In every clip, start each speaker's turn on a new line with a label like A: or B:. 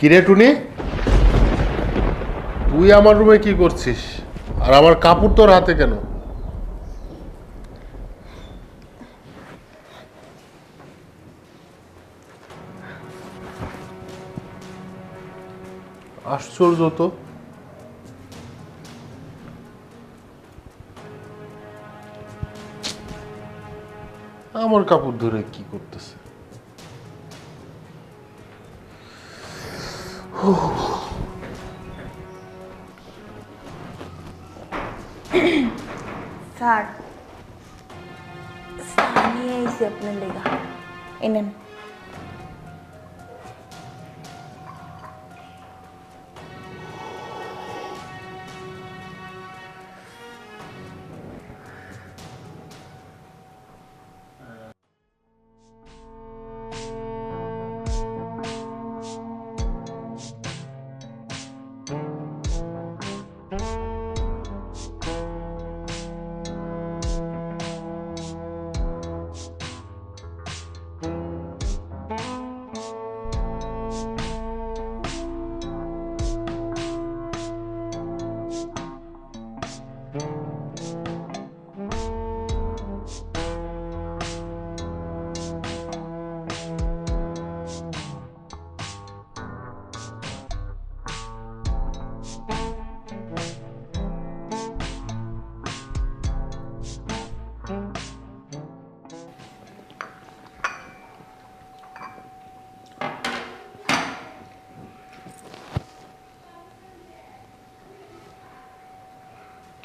A: কিরে টুনি? তুই আমার রুমে কি করছিস? আর আমার কাপড় তোর হাতে কেন? আশ্চর্য তো। আমার কাপড় ধরে কি করতেছে?
B: স্যার স্যার নিয়ে এসে আপনার লেগা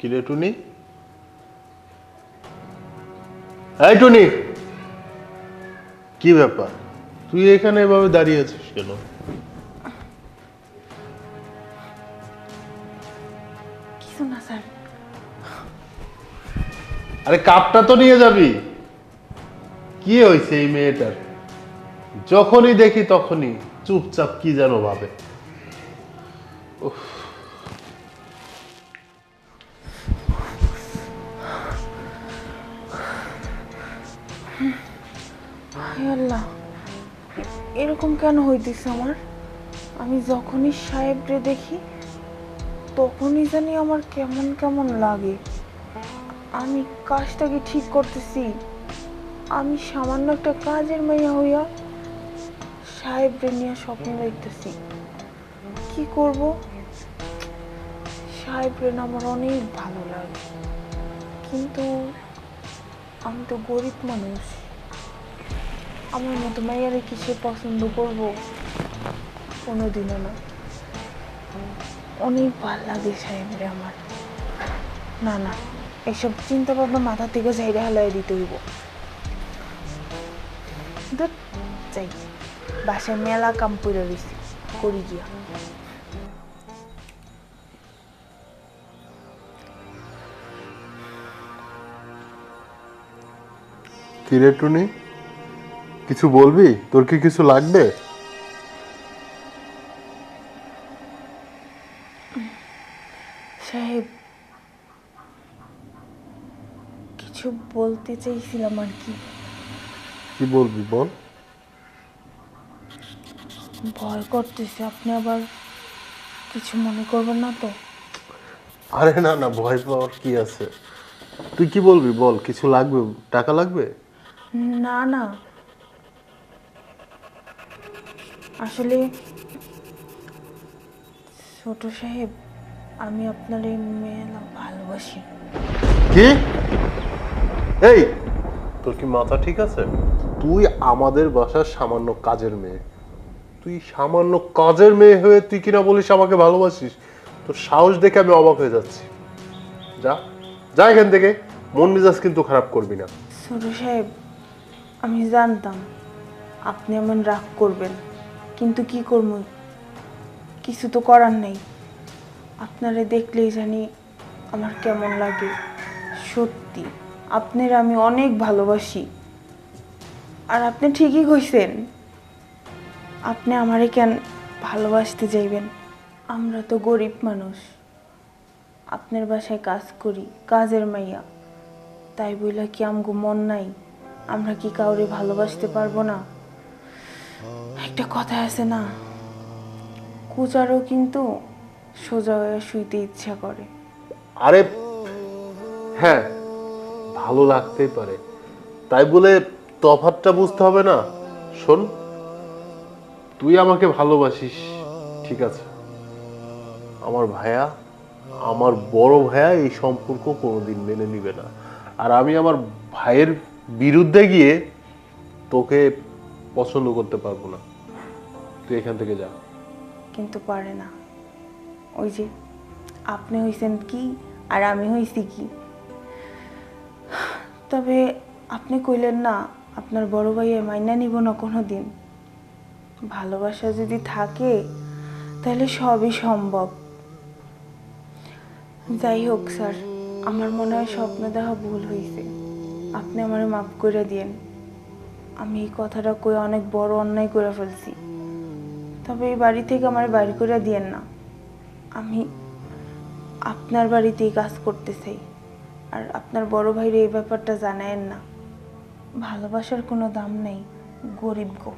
A: কিরে টুনি? এই টুনি! কি ব্যাপার? তুই এখানে এভাবে দাঁড়িয়ে আছিস কেন?
B: কিছু না স্যার।
A: আরে কাপটা তো নিয়ে যাবি? কি হয়েছে এই মেয়েটার? যখনই দেখি তখনই চুপচাপ কি যেন ভাবে। উফ,
B: আল্লাহ, এরকম কেন হইতেছে আমার? আমি যখনই সাহেবরে দেখি, তখনই জানি আমার কেমন কেমন লাগে। আমি কাজটাকে ঠিক করতেছি। আমি সামান্য একটা কাজের মেয়ে হইয়া সাহেবরে নিয়ে স্বপ্ন দেখতেছি। কি করব? সাহেবরে না আমার অনেক ভালো লাগে। কিন্তু আমি তো গরিব মানুষ। আমার মতো মাইয়ারে কি সে পছন্দ করব? কোনোদিনও না। অনেক ভালো লাগে সাহেবরে আমার। না না, এসব চিন্তা ভাবনা মাথা থেকে যাইরে হালাই দিতে হইব। যাই, বাসায় মেলা কাম পড়ে রয়েছি করি গিয়া।
A: কিরে টুনি? কিছু বলবি? তোর কি কিছু লাগবে?
B: সাহেব কিছু বলতে চাইছিলাম আর কি।
A: কি বলবি বল?
B: ভয় করতেছে আপনি আবার কিছু মনে করবেন না তো?
A: আরে না না ভয় পাওয়ার কি আছে? তুই কি বলবি বল কিছু লাগবে টাকা লাগবে?
B: না না আসলে ছোট সাহেব আমি আপনার এই মেলা ভালোবাসি।
A: কি? এই! তোর কি মাথা ঠিক আছে? তুই আমাদের বাসার সামান্য কাজের মেয়ে। তুই সামান্য কাজের মেয়ে হয়ে তুই কিনা বলিস আমাকে ভালোবাসিস? তোর সাহস দেখে আমি অবাক হয়ে যাচ্ছি। যা যা এখান থেকে। মন মেজাজ কিন্তু খারাপ করবি না।
B: ছোট সাহেব আমি জানতাম আপনি এমন রাগ করবেন। কিন্তু কি করব? কিছু তো করার নেই। আপনারে দেখলেই জানি আমার কেমন লাগে। সত্যি, আপনার আমি অনেক ভালোবাসি। আর আপনি ঠিকই কইছেন। আপনি আমারে কেন ভালোবাসতে যাইবেন? আমরা তো গরিব মানুষ। আপনার বাসায় কাজ করি, কাজের মাইয়া। তাই বইলা কি আমগো মন নাই? আমরা কি কাউরে ভালোবাসতে পারব না? একটা কথা আছে না? কুচারও কিন্তু সোজা হয়ে শুইতে ইচ্ছা করে।
A: আরে হ্যাঁ ভালো লাগতেই পারে। তাই বলে তফাতটা বুঝতে হবে না? শোন, তুই আমাকে ভালোবাসিস, ঠিক আছে? আমার ভাইয়া, আমার বড় ভাইয়া এই সম্পর্ক কোনোদিন মেনে নিবে না। আর আমি আমার ভাইয়ের বিরুদ্ধে গিয়ে তোকে পছন্দ করতে পারব না। তুই এখান থেকে যা।
B: কিন্তু পারে না। ওই যে আপনি হইছেন কি আর আমি হইছি কি? তবে আপনি কইলেন না, আপনার বড় ভাইয়ে মাইনা নিব না কোনো দিন ভালোবাসা যদি থাকে, তাহলে সবই সম্ভব। যাই হোক, স্যার, আমার মনে হয় স্বপ্ন দেখা ভুল হয়েছে আপনি আমার মাফ করে দিয়েন। আমি এই কথাটা কই অনেক বড় অন্যায় করে ফেলছি। তবে এই বাড়ি থেকে আমার বাড়ি করে দিয়েন না। আমি আপনার বাড়িতেই কাজ করতে চাই, আর আপনার বড় ভাইরে এই ব্যাপারটা জানায়েন না। ভালোবাসার কোনো দাম নেই, গরিব গো।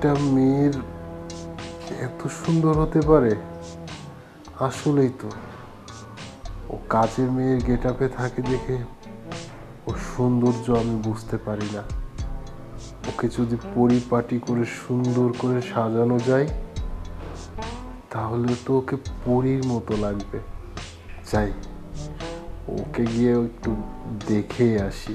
A: একটা মেয়ের এত সুন্দর হতে পারে? আসলেই তো। ও কাজের মেয়ের গেট আপে থাকে দেখে ও সৌন্দর্য আমি বুঝতে পারি না। ওকে যদি পরিপাটি করে সুন্দর করে সাজানো যায়, তাহলে তো ওকে পরীর মতো লাগবে। যাই, ওকে গিয়ে একটু দেখে আসি।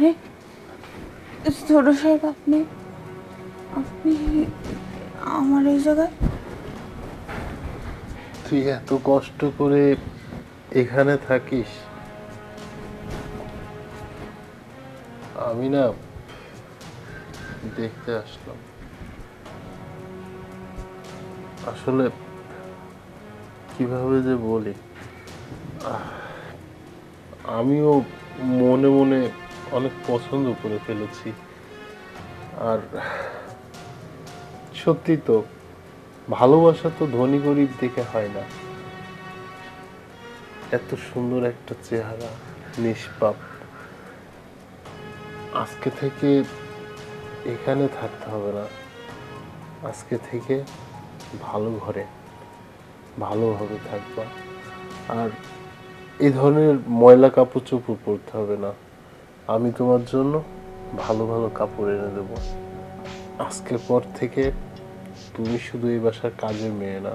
B: আরে, ছোট সাহেব, আপনি আপনি আমার এই জায়গায়?
A: তুই এত কষ্ট করে এখানে থাকিস। আমি না দেখতে আসলাম। আসলে কীভাবে যে বলি আমিও মনে মনে অনেক পছন্দ করে ফেলেছি। আর সত্যি তো, ভালোবাসা তো ধনী গরিব দেখে হয় না। এত সুন্দর একটা চেহারা, নিষ্পাপ। আজকে থেকে এখানে থাকতে হবে না। আজকে থেকে ভালো ঘরে, ভালোভাবে থাকবা। আর এই ধরনের ময়লা কাপড় চোপড় পরতে হবে না। আমি তোমার জন্য ভালো ভালো কাপড় এনে দেবো। আজকের পর থেকে তুমি শুধু এই বাসার কাজের মেয়ে না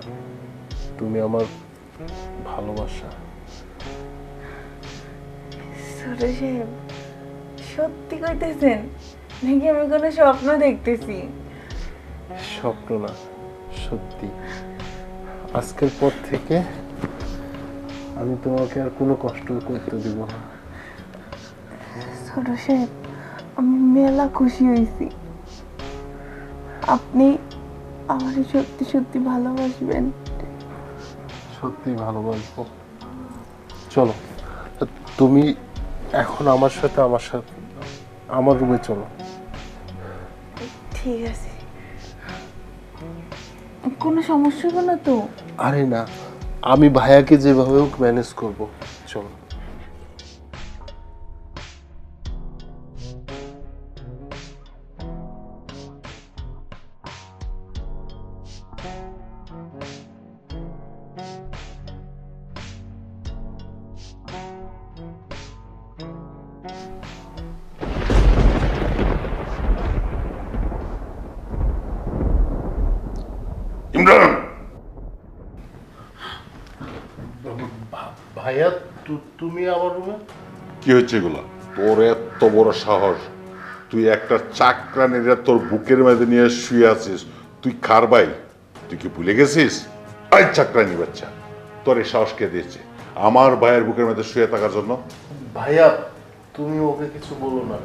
A: তুমি আমার ভালোবাসা।
B: সত্যি কইতেছেন? নাকি আমি কোনো স্বপ্ন দেখতেছি?
A: স্বপ্ন না সত্যি। আজকের পর থেকে আমি তোমাকে আর কোনো কষ্ট করতে দিব না।
B: ছোট সাহেব আমি মেলা খুশি হয়েছি। আপনি আমার সত্যি সত্যি ভালোবাসবেন।
A: সত্যি ভালোবাসবো। চলো তুমি এখন আমার সাথে আমার সাথে আমার রুমে চলো।
B: ঠিক আছে। কোনো সমস্যা হবে না তো?
A: আরে না আমি ভাইয়াকে যেভাবে হোক ম্যানেজ করব। চলো।
C: ইমরান!
A: ভাইয়া তু- তুমি আমার রুমে?
C: কি হচ্ছে এগুলো? তোর এত বড় সাহস। তুই একটা চাকরা নিয়ে তোর বুকের মধ্যে নিয়ে শুয়ে আছিস। তুই খার ভাই? তুই কি ভুলে গেছিস? আই চাকরানি বাচ্চা তোর এই সাহস কে দিয়েছে? আমার ভাইয়ের বুকের মধ্যে শুয়ে থাকার জন্য।
A: ভাইয়া তুমি ওকে কিছু বলো না।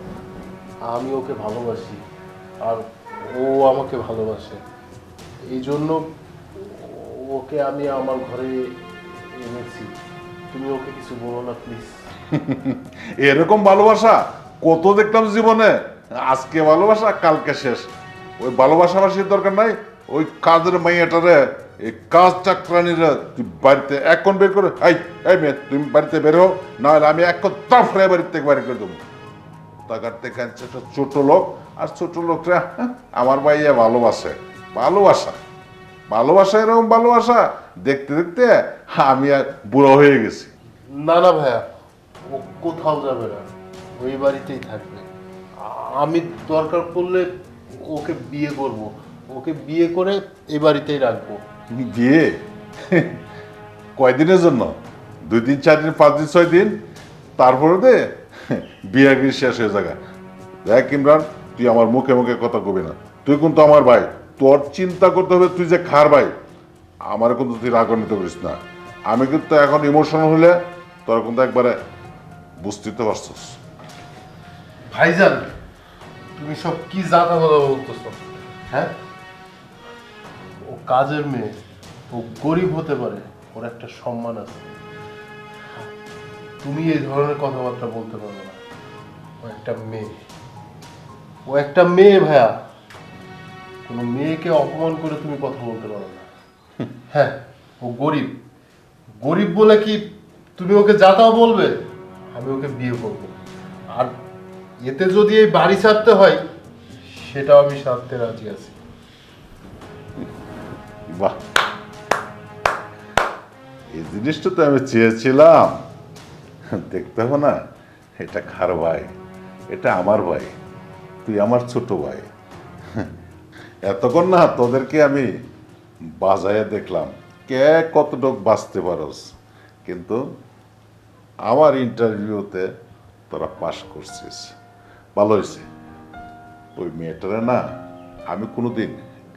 A: আমি ওকে ভালোবাসি আর ও আমাকে ভালোবাসে। এই জন্য ওকে আমি আমার ঘরে এনেছি। তুমি ওকে কিছু বলো না প্লিজ
C: এরকম ভালোবাসা কত দেখলাম জীবনে? আজকে ভালোবাসা কালকে শেষ। ওই ভালোবাসাবাসির দরকার নাই ওই কাজের মাইয়াটারে এই কাজ চাকরানিরা তুই বাড়িতে এখন বের করে। এই এই মেয়ে তুমি বাড়িতে বের হও না হলে আমি এখন তাফরে থেকে বাড়ি করে দেবো। টাকার থেকে একটা ছোট লোক আর ছোট লোকরা হ্যাঁ, আমার ভাইয়া ভালোবাসে ভালোবাসা। ভালোবাসা এরকম ভালোবাসা দেখতে দেখতে আমি আর বুড়ো হয়ে গেছি।
A: না না ভাইয়া ও কোথাও যাবে না ওই বাড়িতেই থাকবে। আমি দরকার পড়লে ওকে বিয়ে করব। ওকে বিয়ে করে এই বাড়িতেই রাখব।
C: বিয়ে? কয়দিনের জন্য? দুই দিন চার দিন পাঁচ দিন ছয় দিন? তারপরে দে বিয়াগিরি শেষ হয়ে যাবে দেখ ইমরান তুই আমার মুখে মুখে কথা কবি না। তুই কিন্তু আমার ভাই। তোর চিন্তা করতে হবে তুই যে খার ভাই। আমার কিন্তু তুই রাগান্বিত করিস না। আমি কিন্তু এখন ইমোশনাল হলে তোর কিন্তু একবারে বুঝতে তো পারছিস।
A: ভাইজান তুমি সব কি জানা কথা বলতেছো? হ্যাঁ? কাজের মেয়ে ও গরিব হতে পারে ওর একটা সম্মান আছে। তুমি এই ধরনের কথাবার্তা বলতে পারো না। ও একটা মেয়ে। ও একটা মেয়ে ভাইয়া। কোনো মেয়েকে অপমান করে তুমি কথা বলতে পারো না। হ্যাঁ ও গরিব। গরিব বলে কি তুমি ওকে যাতাও বলবে আমি ওকে বিয়ে করব। আর এতে যদি এই বাড়ি ছাড়তে হয় সেটাও আমি সারতে রাজি আছি।
C: বাহ। এই জিনিসটা তো আমি চেয়েছিলাম। দেখতে হবে না, এটা খার ভাই? এটা আমার ভাই, তুই আমার ছোট ভাই। এতক্ষণ না তোদেরকে আমি বাজায় দেখলাম, কে কতটুক বাঁচতে পারস। কিন্তু আমার ইন্টারভিউতে তোরা পাশ করছিস। ভালো হয়েছে। ওই মেয়েটারে না আমি কোনোদিন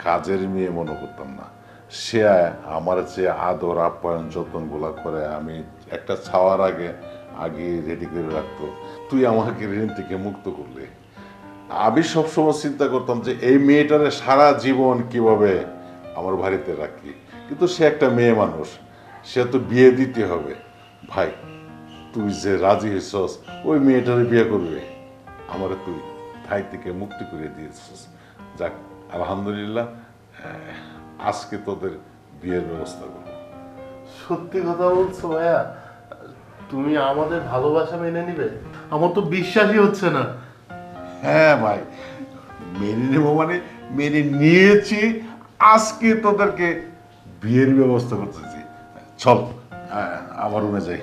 C: কাজের মেয়ে মনে করতাম না। সে আমার যে আদর, আপ্যায়ন, যত্নগুলো করে আমি একটা ছাওয়ার আগে আগে রেডি করে রাখতো। তুই আমাকে ঋণ থেকে মুক্ত করলে। আমি সবসময় চিন্তা করতাম যে এই মেয়েটারে সারা জীবন কীভাবে আমার বাড়িতে রাখি। কিন্তু সে একটা মেয়ে মানুষ, সে তো বিয়ে দিতে হবে। ভাই, তুই যে রাজি হয়েছস ওই মেয়েটারে বিয়ে করবে। আমার তুই ভাই থেকে মুক্তি করে দিয়েছিস। যাক, আলহামদুলিল্লাহ আজকে তোদের বিয়ের ব্যবস্থা করব।
A: সত্যি কথা বলছো ভাইয়া? তুমি আমাদের ভালোবাসা মেনে নিবে? আমার তো বিশ্বাসই হচ্ছে না।
C: হ্যাঁ ভাই মেনে নেব মানে মেনে নিয়েছি আজকে তোদেরকে বিয়ের ব্যবস্থা করতেছি। চল আমার রুমে যাই।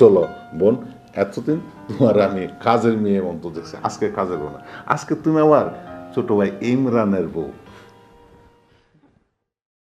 C: চলো বোন এতদিন তোমার আমি কাজের মেয়ে মতো দেখছি। আজকে কাজের বউ না। আজকে তুমি আমার ছোট ভাই ইমরানের বউ।